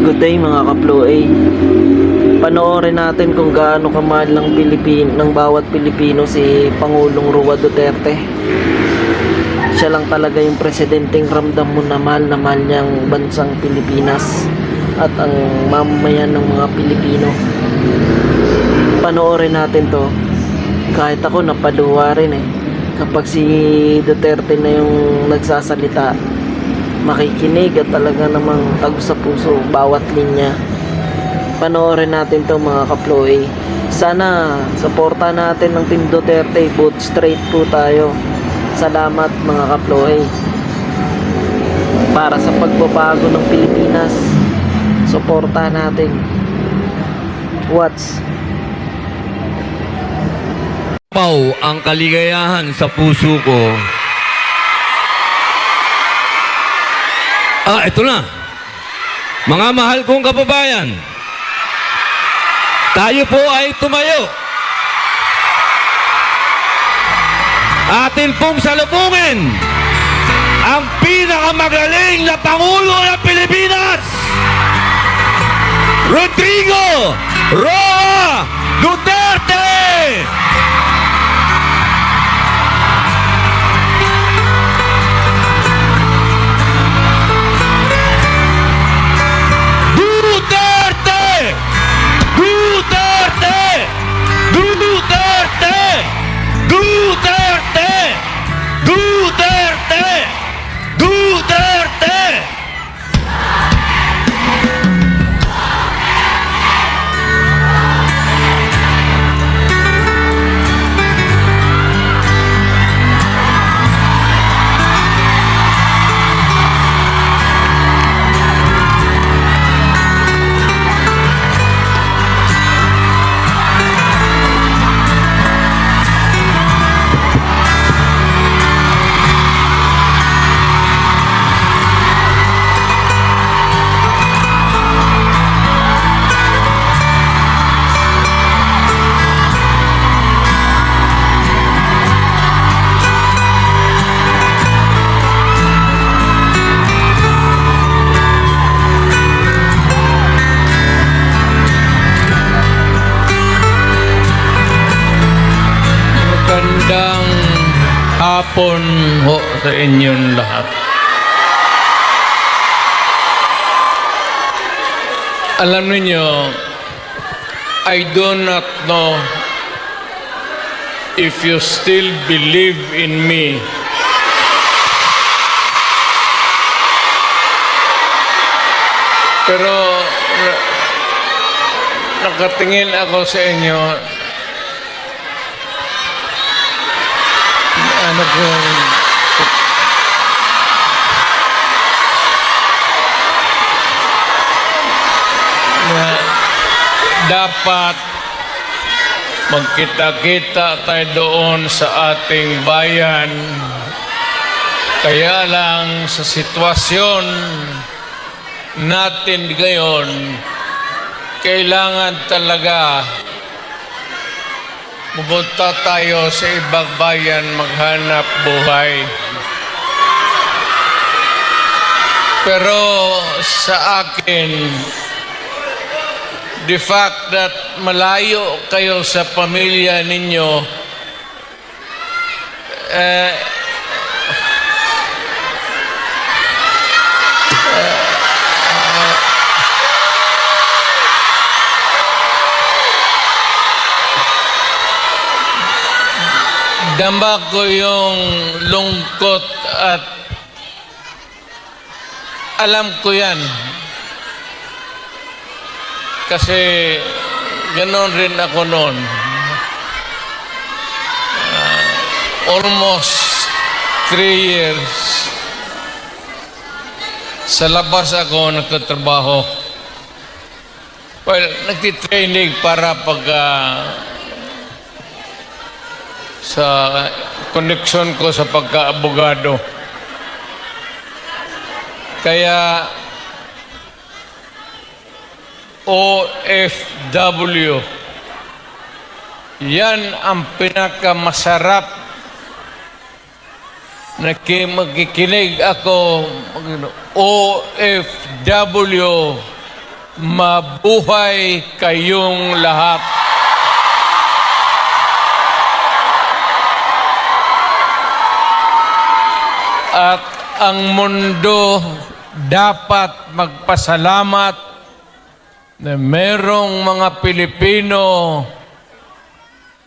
Good day mga kaplo A. Panoorin natin kung gaano kamahal ng Pilipin ng bawat Pilipino si Pangulong Rua Duterte. Siya lang talaga yung presidenteng ramdam mo na mahal na mahal niyang bansang Pilipinas at ang mamamayan ng mga Pilipino. Panoorin natin to. Kahit ako napaluwa rin eh. Kapag si Duterte na yung nagsasalita, makikinig at talaga namang tagos sa puso bawat linya. Panoorin natin to mga kaploy. Sana suporta natin ng Team Duterte. Both straight po tayo. Salamat mga kaploy. Para sa pagbabago ng Pilipinas, suporta natin. What's Pau ang kaligayahan sa puso ko. Ah, ito na. Mga mahal kong kababayan, tayo po ay tumayo. Atin pong salubungin ang pinakamagaling na Pangulo ng Pilipinas, Rodrigo Roa Duterte! Hapon ho sa inyong lahat. Alam niyo, I do not know if you still believe in me. Pero na- nakatingin ako sa inyo na dapat magkita-kita tayo doon sa ating bayan. Kaya lang sa sitwasyon natin ngayon kailangan talaga Pumunta tayo sa ibang bayan maghanap buhay. Pero sa akin, the fact that malayo kayo sa pamilya ninyo, eh, dama ko yung lungkot at alam ko yan. Kasi ganon rin ako noon. Ah, almost three years sa labas ako nagtatrabaho. Well, nagtitraining para pag ah, sa connection ko sa pagkaabogado. Kaya OFW yan ang pinakamasarap na ki- magkikinig ako OFW mabuhay kayong lahat. At ang mundo dapat magpasalamat na merong mga Pilipino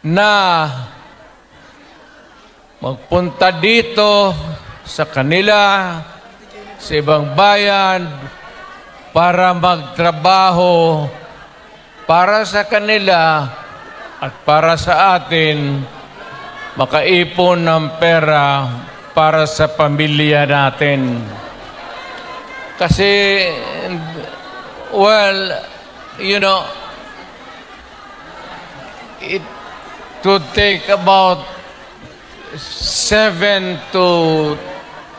na magpunta dito sa kanila, sa ibang bayan, para magtrabaho para sa kanila at para sa atin makaipon ng pera para sa pamilya natin. Kasi, well, you know, it would take about seven to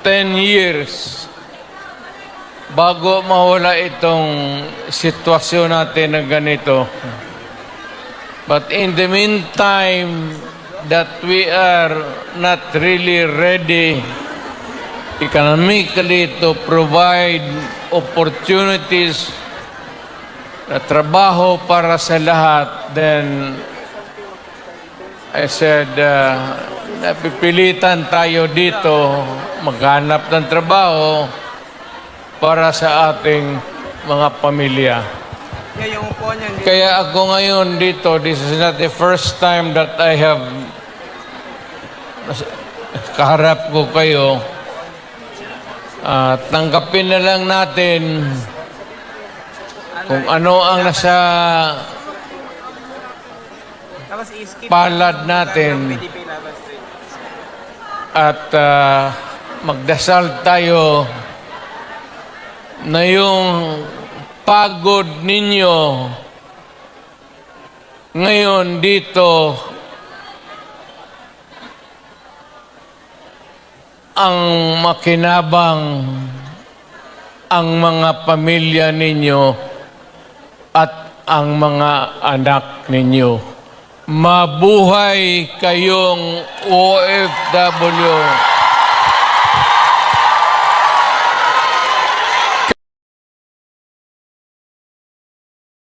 ten years bago mawala itong sitwasyon natin na ganito. But in the meantime, that we are not really ready economically to provide opportunities na trabaho para sa lahat, then I said, uh, napipilitan tayo dito maghanap ng trabaho para sa ating mga pamilya. Kaya ako ngayon dito, this is not the first time that I have kaharap ko kayo. At tanggapin na lang natin kung ano ang nasa palad natin. At ah, magdasal tayo na yung pagod ninyo ngayon dito ang makinabang ang mga pamilya ninyo at ang mga anak ninyo. Mabuhay kayong OFW.